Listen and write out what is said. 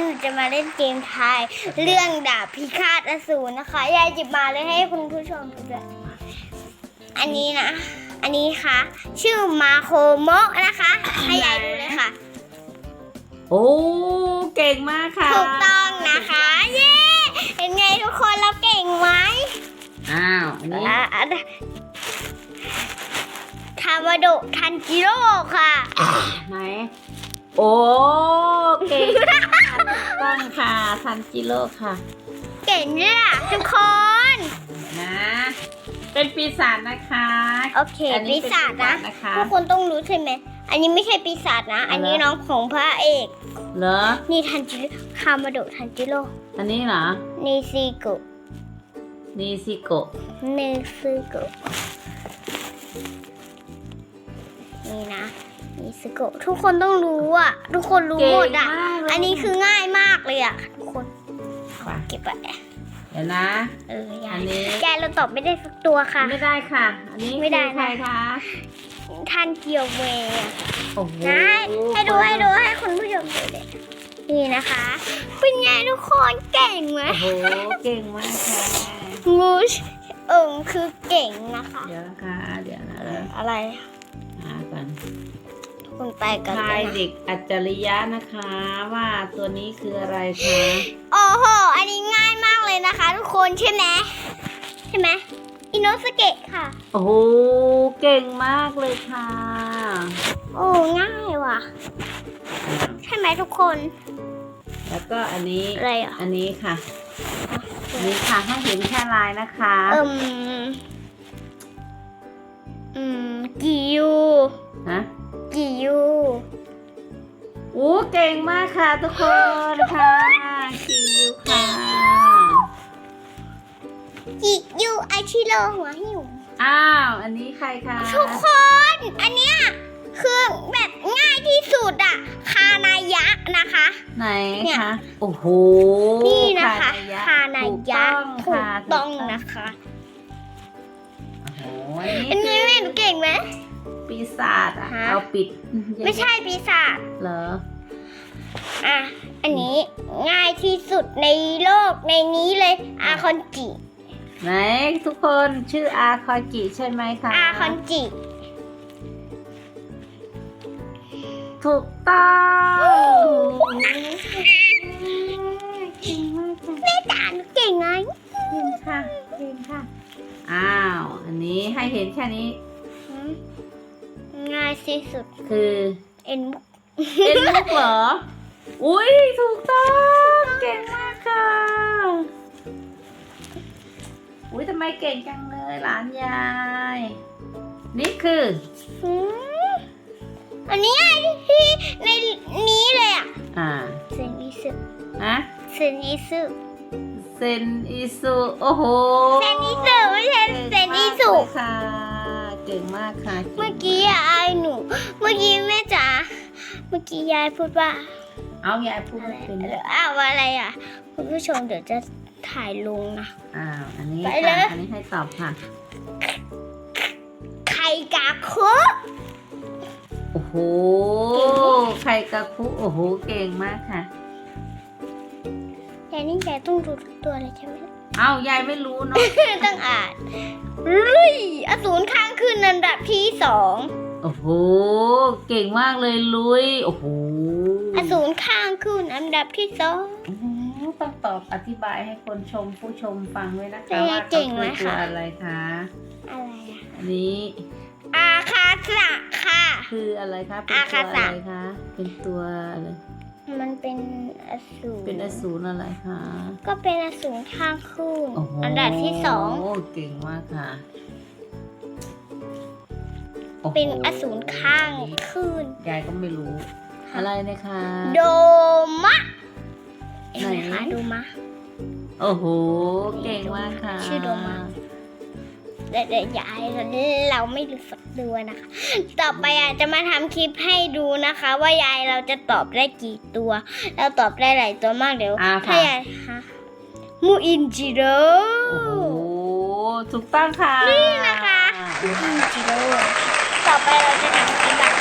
หนูจะมาเล่นเกมไทาย เรื่องดาบพิฆาตอสูรนะคะ ยายหยิบมาเลยให้คุณผู้ชมดูด้วยอันนี้นะ อันนี้ค่ะ ชื่อมาโคโมะนะคะ ให้ยายดูเลยค่ะ โอ้ เก่งมากค่ะ ถูกต้องนะคะ เย้เป็นไงทุกคนเราเก่งไหมอ้าว อันนี้อะอะทามาโดะทันจิโร่ค่ะ ไหน โอ้ ค่ะทันจิโร่ค่ะ เก่งเนี่ยอะทุกคน นะ เป็นปีศาจนะคะโอเคอันนี้ปีเป็นศาจนะปีศาจนะคะทุกคนต้องรู้ใช่ไหม อันนี้ไม่ใช่ปีศาจนะ อันนี้น้องของพระเอก เหรอ นี่ทันจิโร่คามาโดะทันจิโร่อันนี้เหรอนิซิโกะนิซิโกะนิซิโกะนี่นะนิซิโกะทุกคนต้องรู้อะ ทุกคนรู้หมดอะ เก่งมากเลย อันนี้คือง่ายมากเลยอะทุ กคนไปเก็บไปเดี๋ยวนะ เออยาอัยนนี้ ยายเราตอบไม่ได้สักตัวค่ะ ไม่ได้ค่ะ อันนี้ไม่ได้คือใครนะคะท่านเกียวเวย์อะโอ้โหนะให้ดูให้ดูให้คุณผู้ชมดูเลยนี่นะคะ เป็นไงทุกคนเก่งไหมโอ้โหเก่งมากค่ะงูเอิงคือเก่งนะคะ เดี๋ยวนะคะเดี๋ยวนะอะไรหากันคุณไปกันทายเลยนะเด็กอัจฉริยะนะคะ ว่าตัวนี้คืออะไรคะ โอ้โห คะทุกคนใช่ไหมใช่ไหมอินโนสเกะค่ะ โอ้โหเก่งมากเลยค่ะ โอ้ง่ายว่ะ ใช่ไหมทุกคน แล้วก็อันนี้อะไรอะ อันนี้ค่ะอันนี้ค่ะให้เห็นแค่ลายนะคะเอิมอืมกิยูนะกิยูโอ้เก่งมากค่ะทุกคนค่ะคิวค่ะ กิยูอาชิโร่หัวหิวอ้าว อันนี้ใครคะทุกคน อันเนี้ยคือแบบง่ายที่สุดอะคานายะนะคะ ไหนเนี่ย คะโอ้โหนี่นะคะคาคานายะถูถูกกต้ต้อองงค่ะนะคะ โอ้โหอันนี้แม่หนูเก่งไหม ปีศาจอะฮะ เอาปิดไม่ใช่ปีศาจเหรออะ อันนี้ง่ายที่สุดในโลกในนี้เลยอาคอนจิ ไหนทุกคนชื่ออาคากิใช่ไหมคะอาคอนจิถูกต้องแม่จ๋าหนูเก่งไงเก่งค่ะเก่งค่ะ อ้าว อันนี้ให้เห็นแค่นี้อืมง่ายที่สุดคือเอ็นมุกเป็นมุกเหรอ อุ้ยถูกต้อง เก่งมากค่ะ อุ้ยทำไมเก่งจังเลยหลานยาย นี่คืออืมอันนี้ง่ายที่ในนี้เลยอะอ่าเซนอิสึนะเซนอิสึเซนอิสุโอ้โหเซนอิสึไม่ใช่เซนอิสุเก่งมากเลยค่ะเก่งมากค่ะเมื่อกี้อะอายหนู เมื่อกี้แม่จ๋าเมื่อกี้ยายพูดว่าเอายายพูดอะไรไม่เป็นเอออ้าวอะไรอะ คุณผู้ชมเดี๋ยวจะ ถ่ายลงนะ อ้าวอันนี้ไปเลค่ะย อันนี้ให้ตอบค่ะ ไข่กาคุโอ้โหเก่งมากใครกระคุโอ้โห เก่งมากค่ะยายนี่ยายต้องดูทุกตัวเลยใช่ไหม เอ้า ยายไม่รู้เนาะ ต้องอ่านลุยอสูรข้างขึ้นอันดับที่สองโอ้โห เก่งมากเลยลุย โอ้โหอสูรข้างขึ้นอันดับที่สองอื้อหือ ต้องตอบอธิบายให้คนชมผู้ชมฟังด้วยนะเป็นคะไงว่าเก่เขางไหมคือตัวคะอะไรคะอะไรอะอันนี้อาคาสะค่ะ คืออะไรคะเป็นอาตัวคาอะสะไรคะเป็นตัวอะไรมันเป็นอสูรเป็นอสูรอะไรคะ ก็เป็นอสูรข้างขึ้นโอ้โหอันดับที่สองโอ้เก่งมากค่ะโโหเป็นอสูรข้างขึ้นยายก็ไม่รู้ อะไรนะคะ โดมะเห็นไห มไหนคะโดมะโอ้โห เก่งมากค่ะ ชื่อโดมาเดี๋ยวเดี๋ยวยายเราไม่รู้สักตัวนะคะ ต่อไปอาจจะมาทำคลิปให้ดูนะคะ ว่ายายเราจะตอบได้กี่ตัว เราตอบได้หลายตัวมากเดี๋ยวอ่าถ้าค่ะยายฮะมูอินจิโร่โอ้โหถูกต้องค่ะ นี่นะคะมูอินจิโร่ต่อไปเราจะทำคลิปแบบ